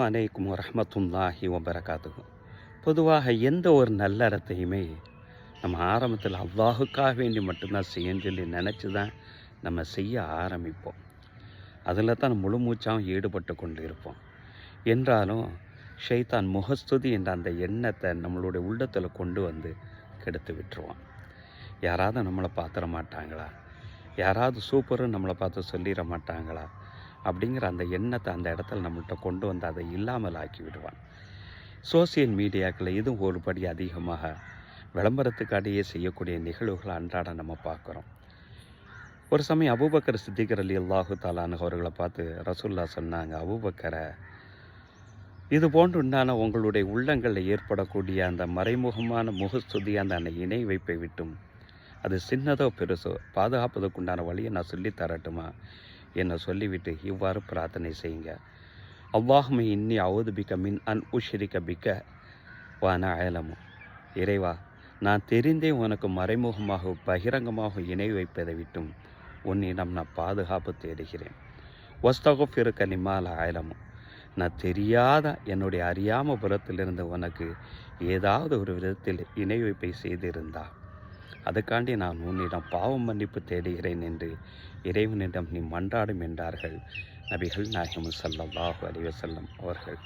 அலைக்கும் வரமத்துல்லாஹி வபரகாத்துக்கும் பொதுவாக எந்த ஒரு நல்லறத்தையுமே நம்ம ஆரம்பத்தில் அல்லாஹுக்காக வேண்டி மட்டும்தான் செய்யன்னு சொல்லி நினச்சி தான் நம்ம செய்ய ஆரம்பிப்போம். அதில் தான் முழு மூச்சாகவும் ஈடுபட்டு கொண்டு இருப்போம் என்றாலும் ஷைத்தான் முகஸ்துதி என்ற அந்த எண்ணத்தை நம்மளுடைய உள்ளத்தில் கொண்டு வந்து கெடுத்து விட்டுருவான். யாராவது நம்மளை பார்த்துட மாட்டாங்களா? யாராவது சூப்பரும் நம்மளை பார்த்து சொல்லிட மாட்டாங்களா? அப்படிங்கிற அந்த எண்ணத்தை அந்த இடத்துல நம்மள்கிட்ட கொண்டு வந்து அதை இல்லாமல் ஆக்கி விடுவான். சோசியல் மீடியாக்களில் இதுவும் ஒருபடி அதிகமாக விளம்பரத்துக்காடியே செய்யக்கூடிய நிகழ்வுகளை அன்றாட நம்ம பார்க்குறோம். ஒரு சமயம் அபுபக்கர் சித்திகர் அலி அல்லாஹு தாலானு அவர்களை பார்த்து ரசூல்லா சொன்னாங்க அபுபக்கரை இது போன்று உண்டான உங்களுடைய உள்ளங்களில் ஏற்படக்கூடிய அந்த மறைமுகமான முகஸ்துதி அந்த அந்த இணை வைப்பை விட்டும். அது சின்னதோ பெருசோ பாதுகாப்பதற்குண்டான வழியை நான் சொல்லித் என்னை சொல்லிவிட்டு இவ்வாறு பிரார்த்தனை செய்யுங்க. அவ்வாஹுமை இன்னி அவுது பிக்க மின் அன் உஷிரிக்க பிக்க வான அயலமு. இறைவா நான் தெரிந்தே உனக்கு மறைமுகமாக பகிரங்கமாக இணை வைப்பதை விட்டும் உன்னிடம் நான் பாதுகாப்பு தேடுகிறேன். ஒஸ்தகப் இருக்க நிம்மால அயலமு. நான் தெரியாத என்னுடைய அறியாம புறத்திலிருந்து உனக்கு ஏதாவது ஒரு விதத்தில் இணை வைப்பை செய்திருந்தாள் அதுக்காண்டி நான் உன்னிடம் பாவம் மன்னிப்பு தேடுகிறேன் என்று இறைவனிடம் நீ மன்றாடும் என்றார்கள். நபிகள் நாயகம் பாகு அறிவ செல்லம் அவர்கள்.